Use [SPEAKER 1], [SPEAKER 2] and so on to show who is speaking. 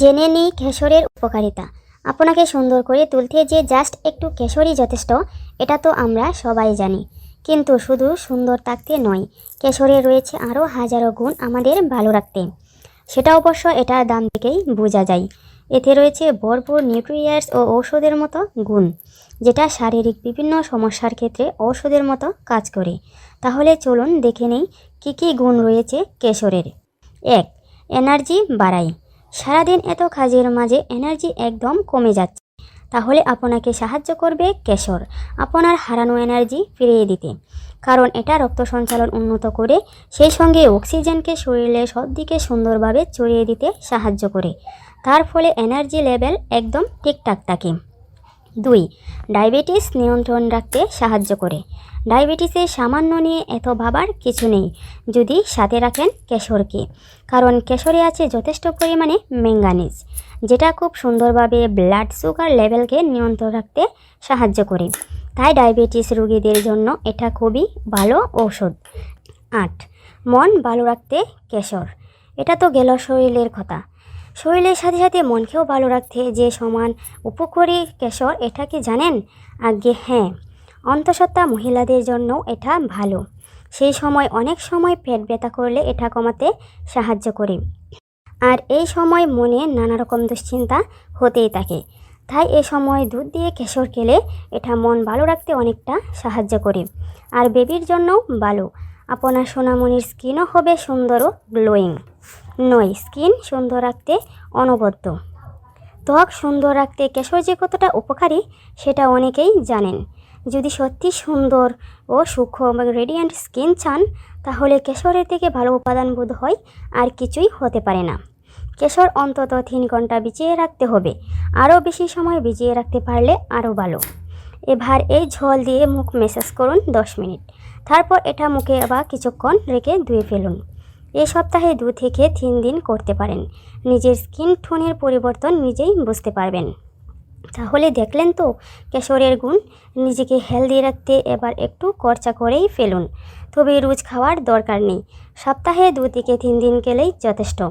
[SPEAKER 1] জেনে নিই কেশরের উপকারিতা। আপনাকে সুন্দর করে তুলতে যে জাস্ট একটু কেশরই যথেষ্ট, এটা তো আমরা সবাই জানি। কিন্তু শুধু সুন্দর থাকতে নয়, কেশরে রয়েছে আরও হাজারো গুণ আমাদের ভালো রাখতে। সেটা অবশ্য এটার দাম থেকেই বোঝা যায়। এতে রয়েছে ভরপুর নিউট্রিয়ার্স ও ঔষধের মতো গুণ, যেটা শারীরিক বিভিন্ন সমস্যার ক্ষেত্রে ঔষধের মতো কাজ করে। তাহলে চলুন দেখে নেই কী কী গুণ রয়েছে কেশরের। এক, এনার্জি বাড়ায়। সারাদিন এত কাজের মাঝে এনার্জি একদম কমে যাচ্ছে। তাহলে আপনাকে সাহায্য করবে কেশর, আপনার হারানো এনার্জি ফিরিয়ে দিতে। কারণ এটা রক্ত সঞ্চালন উন্নত করে, সেই সঙ্গে অক্সিজেনকে শরীরে সব দিকে সুন্দরভাবে চড়িয়ে দিতে সাহায্য করে। তার ফলে এনার্জি লেভেল একদম ঠিকঠাক থাকে। দুই, ডায়াবেটিস নিয়ন্ত্রণ রাখতে সাহায্য করে। ডায়াবেটিসের সামান্য নিয়ে এত ভাবার কিছু নেই, যদি সাথে রাখেন কেশরকে, কারণ কেশরে আছে যথেষ্ট পরিমাণে ম্যাঙ্গানিজ, যেটা খুব সুন্দরভাবে ব্লাড সুগার লেভেলকে নিয়ন্ত্রণ রাখতে সাহায্য করে। তাই ডায়াবেটিস রোগীদের জন্য এটা খুবই ভালো ঔষধ। আট, মন ভালো রাখতে কেশর, এটা তো গেল শরীরের কথা। শরীরের সাথে সাথে মনকেও ভালো রাখতে যে সমান উপকারী কেশর, এটা কি জানেন? আগে হ্যাঁ অন্তঃসত্ত্বা মহিলাদের জন্য এটা ভালো। সেই সময় অনেক সময় পেট ব্যথা করলে এটা কমাতে সাহায্য করে। আর এই সময় মনে নানা রকম দুশ্চিন্তা হতেই থাকে। তাই এ সময় দুধ দিয়ে কেশর খেলে এটা মন ভালো রাখতে অনেকটা সাহায্য করে। আর বেবির জন্যও ভালো। আপনার সোনামণির স্কিনও হবে সুন্দর ও গ্লোয়িং। নয়। স্কিন সুন্দর রাখতে অনবদ্য। ত্বক সুন্দর রাখতে কেশর যে কতটা উপকারী, সেটা অনেকেই জানেন। যদি সত্যি সুন্দর ও সূক্ষ্ম এবং রেডিয়েন্ট স্কিন চান, তাহলে কেশরের থেকে ভালো উপাদান বোধ হয় আর কিছুই হতে পারে না। কেশর অন্তত তিন ঘণ্টা ভিজিয়ে রাখতে হবে। আরও বেশি সময় ভিজিয়ে রাখতে পারলে আরও ভালো। এবার এই ঝোল দিয়ে মুখ ম্যাসাজ করুন দশ মিনিট। তারপর এটা মুখে আবার কিছুক্ষণ রেখে ধুয়ে ফেলুন। এই সপ্তাহে দু থেকে তিন দিন করতে পারেন। নিজের স্কিন টোনের পরিবর্তন নিজেই বুঝতে পারবেন। তাহলে দেখলেন তো, কেশরের গুণ। নিজেকে হেলদি রাখতে এবার একটু খরচা করেই ফেলুন। তবে রোজ খাওয়ার দরকার নেই। সপ্তাহে দু থেকে তিন দিন গেলেই যথেষ্ট।